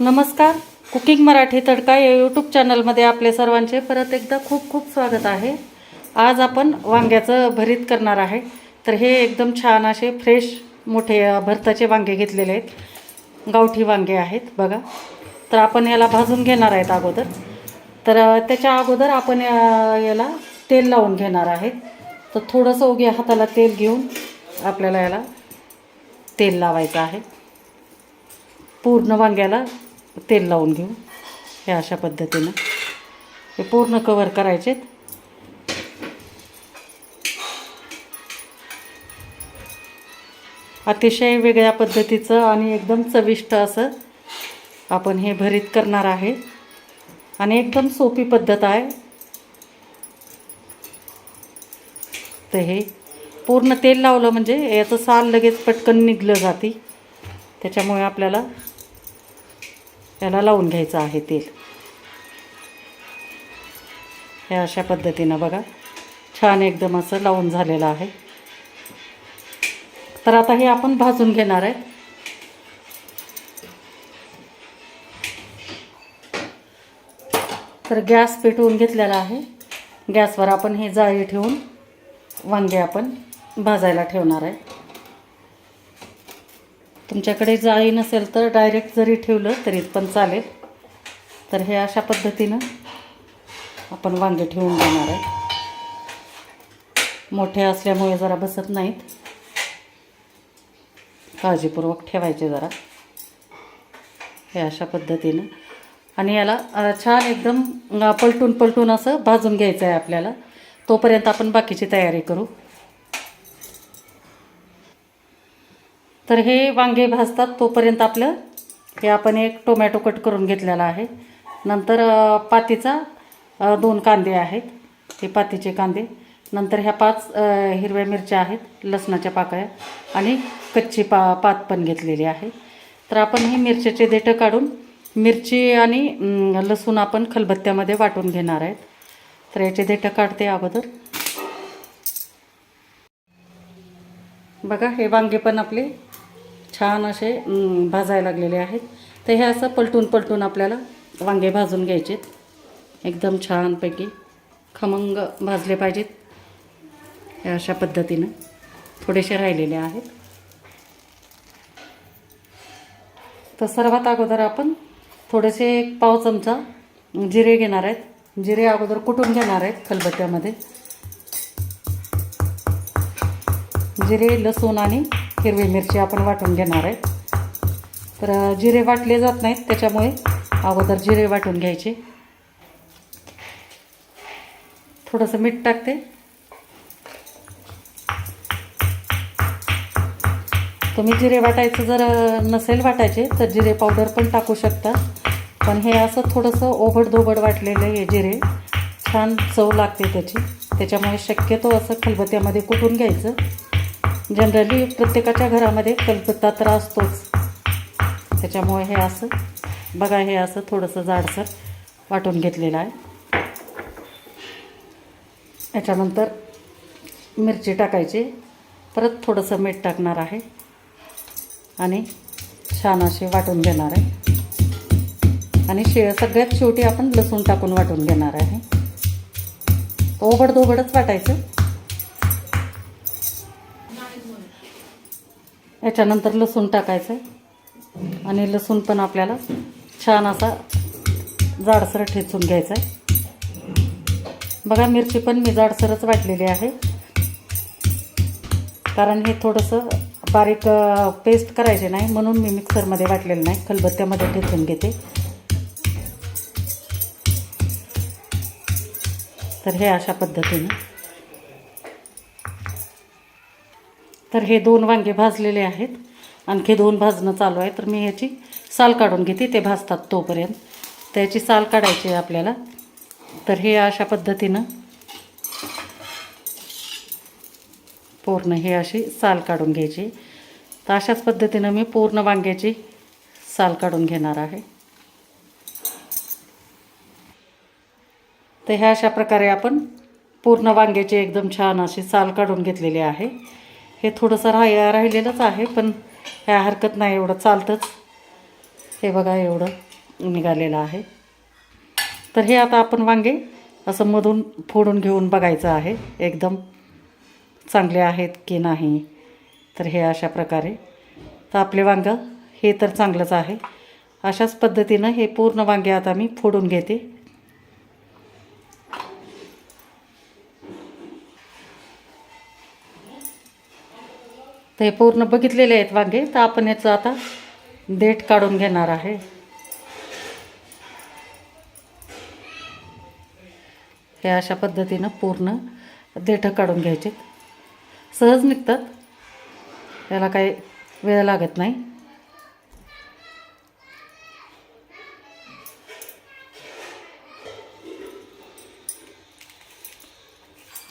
नमस्कार. कुकिंग मराठी तडका या यूट्यूब चॅनलमध्ये आपले सर्वांचे परत एकदा खूप खूप स्वागत आहे. आज आपण वांग्याचं भरीत करणार आहे. तर हे एकदम छान असे फ्रेश मोठे भरताचे वांगे घेतलेले आहेत. गावठी वांगे आहेत बघा. तर आपण याला भाजून घेणार आहेत अगोदर. तर त्याच्या अगोदर आपण याला तेल लावून घेणार आहेत तर थोडंसं उगे हाताला तेल घेऊन आपल्याला याला तेल लावायचं आहे. पूर्ण वांग्याला तेल लावून घेऊ हे अशा पद्धतीनं. हे पूर्ण कवर करायचे अतिशय वेगळ्या पद्धतीचं आणि एकदम चविष्ट असं आपण हे भरीत करणार आहे. आणि एकदम सोपी पद्धत आहे. तर हे पूर्ण तेल लावलं म्हणजे याचं साल लगेच पटकन निघलं जाते. त्याच्यामुळे आपल्याला याला लावून घ्यायचं आहे तेल. हे अशा पद्धतीनं बघा छान एकदम असं लावून झालेलं आहे. तर आता हे आपण भाजून घेणार आहे. तर गॅस पेटवून घेतलेला आहे. गॅसवर आपण हे जाळी ठेवून वांगे आपण भाजायला ठेवणार आहे. तुमच्याकडे जाळी नसेल तर डायरेक्ट जरी ठेवलं तरी पण चालेल. तर हे अशा पद्धतीनं आपण वांगे ठेवून देणार आहे. मोठे असल्यामुळे जरा बसत नाहीत. काळजीपूर्वक ठेवायचे जरा. हे अशा पद्धतीनं. आणि याला छान एकदम पलटून पलटून असं भाजून घ्यायचं आहे आपल्याला. तोपर्यंत आपण बाकीची तयारी करू. तर हे वांगे भाजतात तोपर्यंत आपलं हे आपण एक टोमॅटो कट करून घेतलेला आहे. नंतर पातीचा दोन कांदे आहेत. हे पातीचे कांदे. नंतर ह्या पाच हिरव्या मिरच्या आहेत लसणाच्या पाकळ्या आणि कच्ची पा पात पण घेतलेली आहे. तर आपण हे मिरच्याचे देठं काढून मिरची आणि लसूण आपण खलबत्त्यामध्ये वाटून घेणार आहेत. तर याचे देठं काढते अगोदर. बघा हे वांगे पण आपले छान असे भाजायला लागलेले आहेत. तर हे असं पलटून पलटून आपल्याला वांगे भाजून घ्यायचेत एकदम छानपैकी खमंग भाजले पाहिजेत. अशा पद्धतीनं थोडेसे राहिलेले आहेत. तर सर्वात अगोदर आपण थोडेसे एक पाव चमचा जिरे घेणार आहेत. जिरे अगोदर कुटून घेणार आहेत खलबत्त्यामध्ये. जिरे लसूण आणि हिरवी मिरची आपण वाटून घेणार आहे. तर जिरे वाटले जात नाहीत त्याच्यामुळे अगोदर जिरे वाटून घ्यायचे. थोडंसं मीठ टाकते. तुम्ही जिरे वाटायचं जर नसेल वाटायचे तर जिरे पावडर पण टाकू शकता. पण हे असं थोडंसं ओबडधोबड वाटलेलं हे जिरे. छान चव लागते त्याची. त्याच्यामुळे शक्यतो असं खलबत्त्यामध्ये कुटून घ्यायचं. जनरली प्रत्येकाच्या घरामध्ये कलकत्ता तर असतोच त्याच्यामुळे हे असं बघा हे असं थोडंसं जाडसर वाटून घेतलेलं आहे. याच्यानंतर मिरची टाकायची. परत थोडंसं मीठ टाकणार आहे. आणि छान असे वाटून घेणार आहे. आणि शे सगळ्यात शेवटी आपण लसूण टाकून वाटून घेणार आहे. ओबडधोबडच वाटायचं. याच्यानंतर लसूण टाकायचं आणि लसूण पण आपल्याला छान असा जाडसर ठेचून घ्यायचा आहे. बघा मिरची पण मी जाडसरच वाटलेली आहे. कारण हे थोडंसं बारीक पेस्ट करायचे नाही म्हणून मी मिक्सरमध्ये वाटलेलं नाही. खलबत्त्यामध्ये ठेचून घेते. तर हे अशा पद्धतीने तर हे दोन वांगे भाजलेले आहेत. आणखी दोन भाजणं चालू आहे. तर मी ह्याची साल काढून घेते. ते भाजतात तोपर्यंत. त्याची साल काढायची आहे आपल्याला. तर हे अशा पद्धतीनं पूर्ण हे अशी साल काढून घ्यायची. तर अशाच पद्धतीनं मी पूर्ण वांग्याची साल काढून घेणार आहे. तर ह्या अशा प्रकारे आपण पूर्ण वांग्याची एकदम छान अशी साल काढून घेतलेली आहे. हे थोडंसं राह राहिलेलंच आहे पण हे हरकत नाही एवढं चालतंच. हे बघा एवढं निघालेलं आहे. तर हे आता आपण वांगे असं मधून फोडून घेऊन बघायचं आहे एकदम चांगले आहेत की नाही. तर हे अशा प्रकारे. तर आपले वांगं हे तर चांगलंच आहे. अशाच पद्धतीनं हे पूर्ण वांगे आता मी फोडून घेते. तर हे पूर्ण बघितलेले आहेत वांगे. तर आपण याचं आता देठ काढून घेणार आहे. हे अशा पद्धतीनं पूर्ण देठं काढून घ्यायचे. सहज निघतात. त्याला काही वेळ लागत नाही.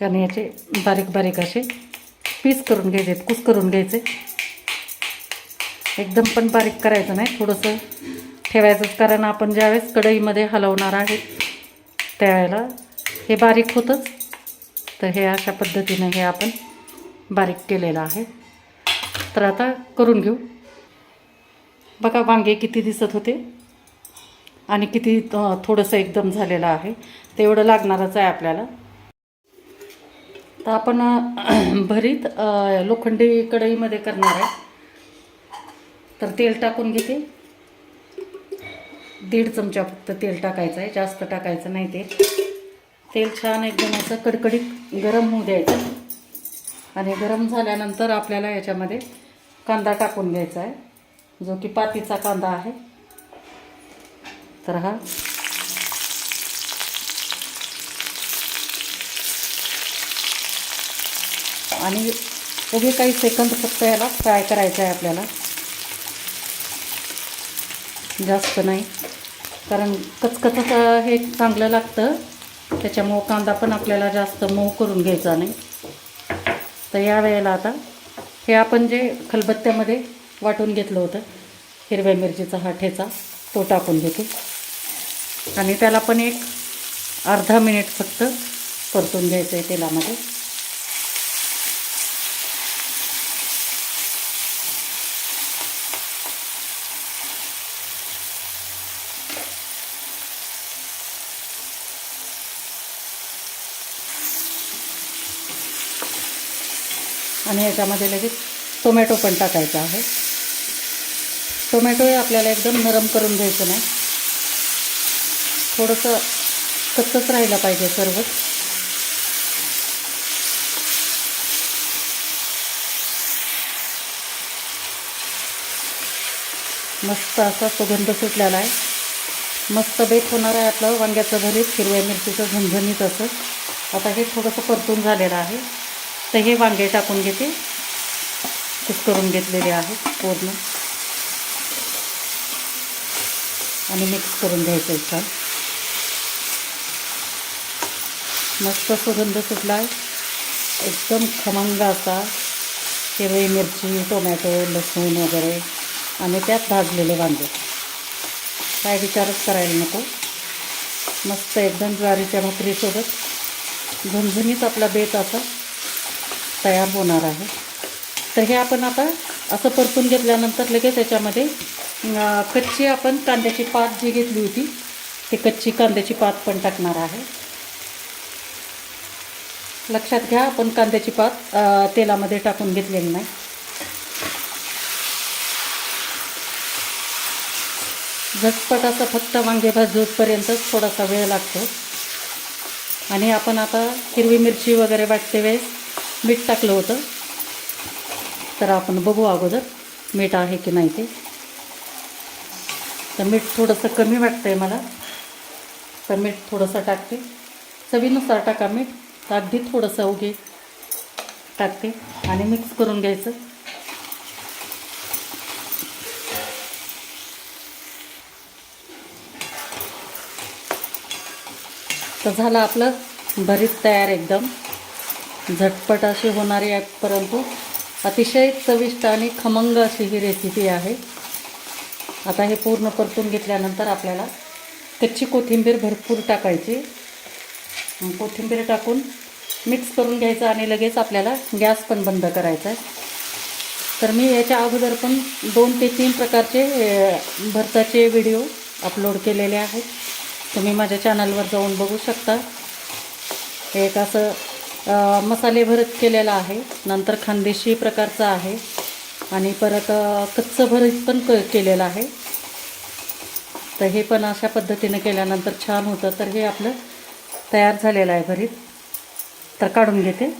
आणि याचे बारीक बारीक असे पीस करून घ्यायचे कुस करून घ्यायचे. एकदम पण बारीक करायचं नाही थोडंसं ठेवायचंच कारण आपण ज्यावेळेस कढईमध्ये हलवणार आहे त्यावेळेला हे बारीक होतंच. तर हे अशा पद्धतीनं हे आपण बारीक केलेलं आहे. तर आता करून घेऊ. बघा वांगे किती दिसत होते आणि किती थोडंसं एकदम झालेलं आहे. तेवढं लागणारच आहे आपल्याला. तर आपण भरीत लोखंडी कढईमध्ये करणार आहे. तर तेल टाकून घेते. दीड चमचा फक्त तेल टाकायचं आहे. जास्त टाकायचं नाही ते तेल छान एकदम असं कडकडीत गरम होऊ द्यायचं. आणि गरम झाल्यानंतर आपल्याला याच्यामध्ये कांदा टाकून घ्यायचा आहे. जो की पातीचा कांदा आहे. तर हा आणि उभे काही सेकंद फक्त याला फ्राय करायचं आहे आपल्याला. जास्त नाही. कारण कचकचच हे चांगलं लागतं. त्याच्यामुळं कांदा पण आपल्याला जास्त मऊ करून घ्यायचा नाही. तर या वेळेला आता हे आपण जे खलबत्त्यामध्ये वाटून घेतलं होतं हिरव्या मिरचीचा हा ठेचा तो टाकून घेतो. आणि त्याला पण एक अर्धा मिनिट फक्त परतून घ्यायचं आहे तेलामध्ये. आणि याच्यामध्ये लगेच टोमॅटो पण टाकायचा आहे. टोमॅटो हे आपल्याला एकदम नरम करून घ्यायचं नाही. थोडंसं कच्चंच राहिलं पाहिजे सर्वच मस्त असा सुगंध सुटलेला आहे. मस्त बेत होणार आहे आपलं वांग्याचं भरीत हिरव्या मिरचीचं झणझणीत असं. आता हे थोडंसं परतून झालेलं आहे. तर हे वांगे टाकून घेते. कुस करून घेतलेले आहेत पूर्ण. आणि मिक्स करून घ्यायचं आहे छान मस्त सुगंध सुटला आहे एकदम खमंग असा. हिरवी मिरची टोमॅटो लसूण वगैरे. आणि त्यात भाजलेले वांगे. काय विचारच करायला नको. मस्त एकदम ज्वारीच्या भाकरीसोबत. झणझणीत आपला बेत असा. तयार होणार आहे. तर हे आपण आता असं परतून घेतल्यानंतर लगेच त्याच्यामध्ये कच्ची आपण कांद्याची पात जी घेतली होती ती कच्ची कांद्याची पात पण टाकणार आहे. लक्षात घ्या आपण कांद्याची पात तेलामध्ये टाकून घेतलेली नाही. झटपट असं फक्त वांगे भाजूपर्यंतच थोडासा वेळ लागतो. आणि आपण आता हिरवी मिरची वगैरे वाटते वेळेस मीठ टाकलं होतं. तर आपण बघू अगोदर मीठ आहे की नाही ते. तर मीठ थोडंसं कमी वाटतं आहे मला. तर मीठ थोडंसं टाकते. चवीनुसार टाका मीठ. तर अगदी थोडंसं उगे टाकते आणि मिक्स करून घ्यायचं. तर झालं आपलं भरीत तयार एकदम. झटपट अशी होणारी आहे परंतु अतिशय चविष्ट आणि खमंग अशी ही रेसिपी आहे. आता हे पूर्ण परतून घेतल्यानंतर आपल्याला कच्ची कोथिंबीर भरपूर टाकायची. कोथिंबीर टाकून मिक्स करून घ्यायचं आणि लगेच आपल्याला गॅस पण बंद करायचा आहे. तर मी याच्या अगोदर पण दोन ते तीन प्रकारचे भरताचे व्हिडिओ अपलोड केलेले आहेत. तुम्ही माझ्या चॅनलवर जाऊन बघू शकता. एक असं मसाले भरत केलेलं आहे. नंतर खानदेशी प्रकारचं आहे. आणि परत कच्चं भरीत पण क केलेलं आहे. तर हे पण अशा पद्धतीनं केल्यानंतर छान होतं. तर हे आपलं तयार झालेलं आहे भरीत. तर काढून घेते.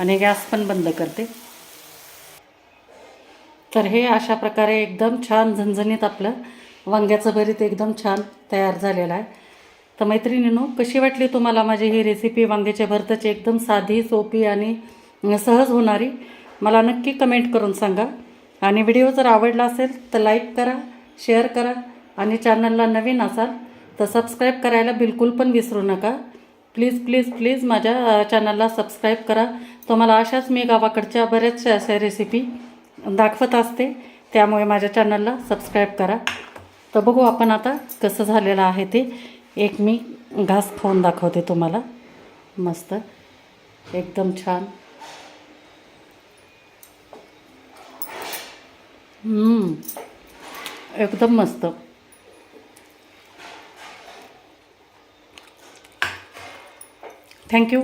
आणि गॅस पण बंद करते. तर हे अशा प्रकारे एकदम छान झणझणीत आपलं वांग्याचं भरीत एकदम छान तयार झालेलं आहे. तर मैत्रिणीनो कशी वाटली तुम्हाला माझी ही रेसिपी वांग्याच्या भरताची एकदम साधी सोपी आणि सहज होणारी? मला नक्की कमेंट करून सांगा. आणि व्हिडिओ जर आवडला असेल तर लाईक करा शेअर करा आणि चॅनलला नवीन असाल तर सबस्क्राईब करायला बिलकुल पण विसरू नका. प्लीज प्लीज प्लीज माझ्या चॅनलला सबस्क्राईब करा. तुम्हाला अशाच मी गावाकडच्या बऱ्याचशा अशा रेसिपी दाखवत असते. त्यामुळे माझ्या चॅनलला सबस्क्राईब करा. तर बघू आपण आता कसं झालेलं आहे ते. एक मी घास खाऊन दाखवते तुम्हाला. मस्त. एकदम छान. एकदम मस्त. थँक्यू